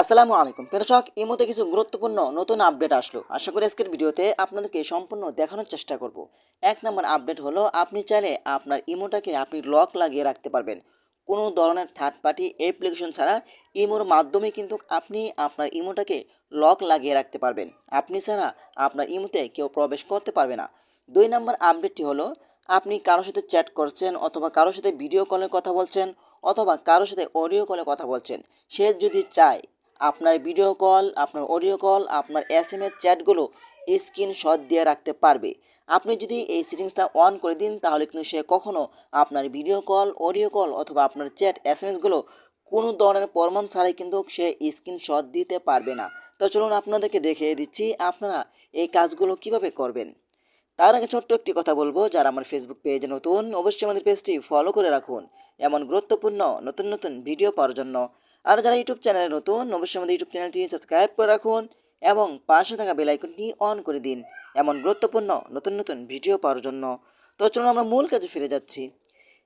আসসালামু আলাইকুম। দর্শক মধ্যে কিছু গুরুত্বপূর্ণ নতুন আপডেট আসলো। আশা করি আজকের ভিডিওতে আপনাদেরকে সম্পূর্ণ দেখানোর চেষ্টা করব। এক নম্বর আপডেট হলো, আপনি চাইলে আপনার ইমোটাকে আপনি লক লাগিয়ে রাখতে পারবেন। কোনো ধরনের থার্ড পার্টি অ্যাপ্লিকেশন ছাড়া ইমোর মাধ্যমে কিন্তু আপনি আপনার ইমোটাকে লক লাগিয়ে রাখতে পারবেন। আপনি ছাড়া আপনার ইমোতে কেউ প্রবেশ করতে পারবে না। দুই নম্বর আপডেটটি হলো, আপনি কারোর সাথে চ্যাট করছেন অথবা কারোর সাথে ভিডিও কলে কথা বলছেন অথবা কারোর সাথে অডিও কলে কথা বলছেন। সে যদি চায় আপনার ভিডিও কল আপনার অডিও কল আপনার এস এম এস চ্যাটগুলো স্ক্রিনশট দিয়ে রাখতে পারবে। আপনি যদি এই সেটিংসটা অন করে দিন, তাহলে কিন্তু সে কখনও আপনার ভিডিও কল অডিও কল অথবা আপনার চ্যাট এস এম এসগুলো কোনো ধরনের প্রমাণ ছাড়াই কিন্তু সে স্ক্রিনশট দিতে পারবে না। তো চলুন আপনাদেরকে দেখিয়ে দিচ্ছি আপনারা এই কাজগুলো কীভাবে করবেন। তার আগে ছোট্ট একটি কথা বলব, যারা আমার ফেসবুক পেজে নতুন, অবশ্যই আমাদের পেজটি ফলো করে রাখুন। এমন গুরুত্বপূর্ণ, নতুন নতুন ভিডিও পাওয়ার জন্য আর যারা ইউটিউব চ্যানেলে নতুন, অবশ্যই আমাদের ইউটিউব চ্যানেলটি সাবস্ক্রাইব করে রাখুন এবং পাশে থাকা বেল আইকনটি অন করে দিন এমন গুরুত্বপূর্ণ নতুন নতুন ভিডিও পাওয়ার জন্য। তো চলুন আমরা মূল কাজে ফিরে যাচ্ছি।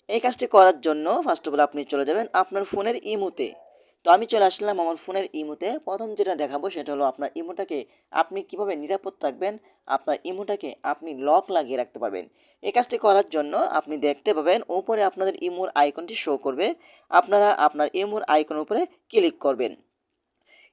এই কাজটি করার জন্য ফার্স্ট অফ অল আপনি চলে যাবেন আপনার ফোনের ইমুতে তো আমি চলে আসলাম আমার ফোনের ইমোতে। প্রথম যেটা দেখাবো সেটা হলো আপনার ইমোটাকে আপনি কীভাবে নিরাপদ রাখবেন আপনার ইমোটাকে আপনি লক লাগিয়ে রাখতে পারবেন। এই কাজটি করার জন্য আপনি দেখতে পাবেন ওপরে আপনাদের ইমোর আইকনটি শো করবে। আপনারা আপনার ইমোর আইকনের উপরে ক্লিক করবেন।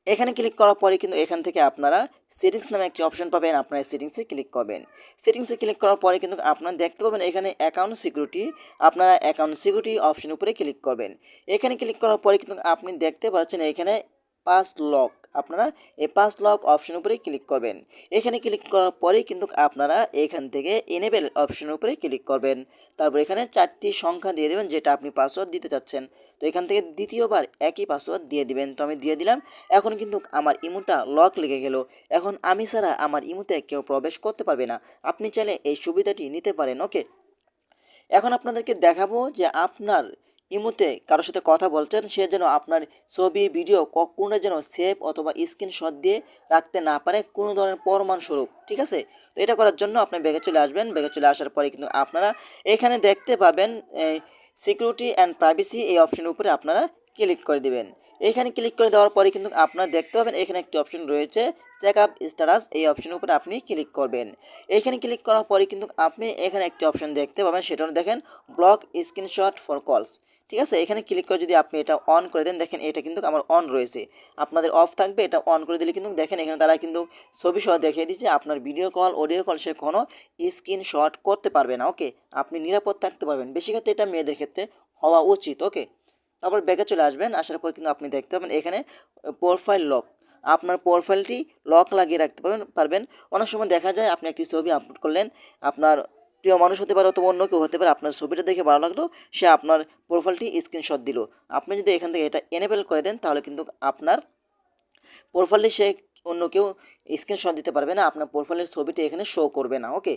এখানে ক্লিক করার পরে কিন্তু এখান থেকে আপনারা সেটিংস নামে একটি অপশন পাবেন, আপনারা সেটিংসে ক্লিক করবেন। সেটিংসে ক্লিক করার পরে কিন্তু আপনারা দেখতে পাবেন এখানে অ্যাকাউন্ট সিকিউরিটি আপনারা অ্যাকাউন্ট সিকিউরিটি অপশন উপরে ক্লিক করবেন। এখানে ক্লিক করার পরে কিন্তু আপনি দেখতে পাচ্ছেন এখানে পাস লক আপনারা এই পাস লক অপশন উপরে ক্লিক করবেন। এখানে ক্লিক করার পরেই কিন্তু আপনারা এখান থেকে এনেবেল অপশন উপরে ক্লিক করবেন। তারপর এখানে চারটি সংখ্যা দিয়ে দেবেন, যেটা আপনি পাসওয়ার্ড দিতে চাচ্ছেন। তো এখান থেকে দ্বিতীয়বার একই পাসওয়ার্ড দিয়ে দিবেন। তো আমি দিয়ে দিলাম, এখন কিন্তু আমার ইমোটা লক লেগে গেল। এখন আমি ছাড়া আমার ইমোতে কেউ প্রবেশ করতে পারবে না। আপনি চাইলে এই সুবিধাটি নিতে পারেন ওকে এখন আপনাদেরকে দেখাবো যে আপনার ইমোতে কারোর সাথে কথা বলছেন, সে যেন আপনার ছবি, ভিডিও কখনো যেন সেভ অথবা স্ক্রিনশট দিয়ে রাখতে না পারে, কোনো ধরনের প্রমাণস্বরূপ, ঠিক আছে? তো এটা করার জন্য আপনি ব্যাগে চলে আসবেন, ব্যাগে চলে আসার পরে কিন্তু আপনারা এখানে দেখতে পাবেন সিকিউরিটি অ্যান্ড প্রাইভেসি এই অপশনের উপরে আপনারা ক্লিক করে দিবেন। এখানে ক্লিক করে দেওয়ার পরে কিন্তু আপনারা দেখতে পাবেন এখানে একটি অপশন রয়েছে চেক আপ স্ট্যাটাস। এই অপশনের উপরে আপনি ক্লিক করবেন। এখানে ক্লিক করার পরে কিন্তু আপনি এখানে একটি অপশন দেখতে পাবেন, সেটা দেখেন, ব্লক স্ক্রিনশট ফর কলস। ঠিক আছে? এখানে ক্লিক করে যদি আপনি এটা অন করে দেন, দেখেন এটা কিন্তু আমার অন রয়েছে। আপনাদের অফ থাকবে, এটা অন করে দিলে কিন্তু দেখেন এখানে তারা কিন্তু ছবি সহ দেখিয়ে দিচ্ছে, আপনার ভিডিও কল, অডিও কল সে কোনো স্ক্রিনশট করতে পারবে না। ওকে? আপনি নিরাপদ থাকতে পারবেন। বেশি ক্ষেত্রে এটা মেয়েদের ক্ষেত্রে হওয়া উচিত। ওকে? তারপর ব্যাগে চলে আসবেন, আসার পর কিন্তু আপনি দেখতে পাবেন এখানে প্রোফাইল লক আপনার প্রোফাইলটি লক লাগিয়ে রাখতে পারবেন পারবেন। অনেক সময় দেখা যায় আপনি একটি ছবি আপলোড করলেন, আপনার প্রিয় মানুষ হতে পারে অথবা অন্য কেউ হতে পারে, আপনার ছবিটা দেখে ভালো লাগল, সে আপনার প্রোফাইলটি স্ক্রিনশট দিল। আপনি যদি এখান থেকে এটা এনেবেল করে দেন, তাহলে কিন্তু আপনার প্রোফাইলটি সে অন্য কেউ স্ক্রিনশট দিতে পারবে না, আপনার প্রোফাইলের ছবিটি এখানে শো করবে না ওকে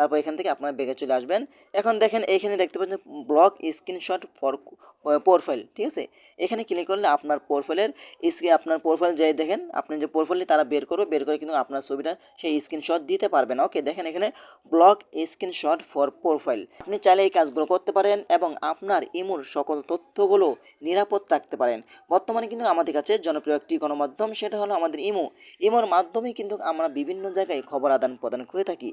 তারপর এখান থেকে আপনারা বেগে চলে আসবেন। এখন দেখেন এখানে দেখতে পাচ্ছেন ব্লক স্ক্রিনশট ফর প্রোফাইল ঠিক আছে? এখানে ক্লিক করলে আপনার প্রোফাইলের আপনার প্রোফাইল যাই দেখেন, আপনি যে প্রোফাইলটি তারা বের করবে, বের করে কিন্তু আপনার ছবিটা সেই স্ক্রিনশট দিতে পারবেন ওকে দেখেন এখানে ব্লক স্ক্রিনশট ফর প্রোফাইল আপনি চাইলে এই কাজগুলো করতে পারেন এবং আপনার ইমুর সকল তথ্যগুলো নিরাপদ থাকতে পারেন। বর্তমানে কিন্তু আমাদের কাছে জনপ্রিয় একটি গণমাধ্যম, সেটা হলো আমাদের ইমো। ইমোর মাধ্যমে কিন্তু আমরা বিভিন্ন জায়গায় খবর আদান প্রদান করে থাকি।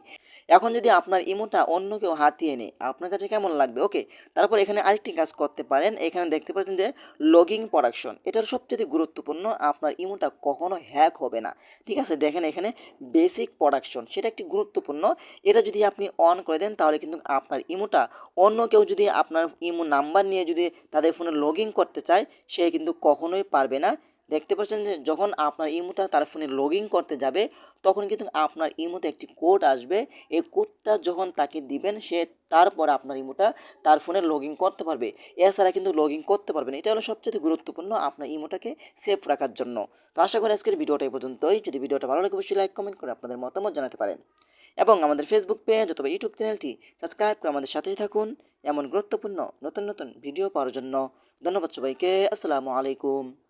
এখন যদি আপনার ইমোটা অন্য কেউ হাতিয়ে নেয়। আপনার কাছে কেমন লাগবে? ওকে তারপর এখানে আরেকটি কাজ করতে পারেন। এখানে দেখতে পাচ্ছেন যে লগিং প্রোডাকশন এটার সবচেয়ে গুরুত্বপূর্ণ আপনার ইমোটা কখনো হ্যাক হবে না। ঠিক আছে, দেখেন এখানে বেসিক প্রোডাকশন সেটা একটি গুরুত্বপূর্ণ। এটা যদি আপনি অন করে দেন, তাহলে কিন্তু আপনার ইমোটা, অন্য কেউ যদি আপনার ইমো নাম্বার নিয়ে যদি তাদের ফোনে লগ করতে চায়, সে কিন্তু কখনোই পারবে না। দেখতে পাচ্ছেন যে যখন আপনার ইমোটা তার ফোনে লগ করতে যাবে, তখন কিন্তু আপনার ইমোতে একটি কোড আসবে। এই কোডটা যখন তাকে দিবেন, সে তারপর আপনার ইমোটা তার ফোনে লগ করতে পারবে। এছাড়া কিন্তু লগ করতে পারবেন এটা হলো সবচেয়ে গুরুত্বপূর্ণ আপনার ইমোটাকে সেফ রাখার জন্য। তো আশা করি আজকের ভিডিওটা এই পর্যন্তই। যদি ভিডিওটা ভালো লাগে, অবশ্যই লাইক কমেন্ট করে আপনাদের মতামত জানাতে পারেন। এবং আমাদের ফেসবুক পেজ অথবা ইউটিউব চ্যানেলটি সাবস্ক্রাইব করে আমাদের সাথেই থাকুন। এমন গুরুত্বপূর্ণ নতুন নতুন ভিডিও পাওয়ার জন্য। ধন্যবাদ সবাইকে। আসসালামু আলাইকুম।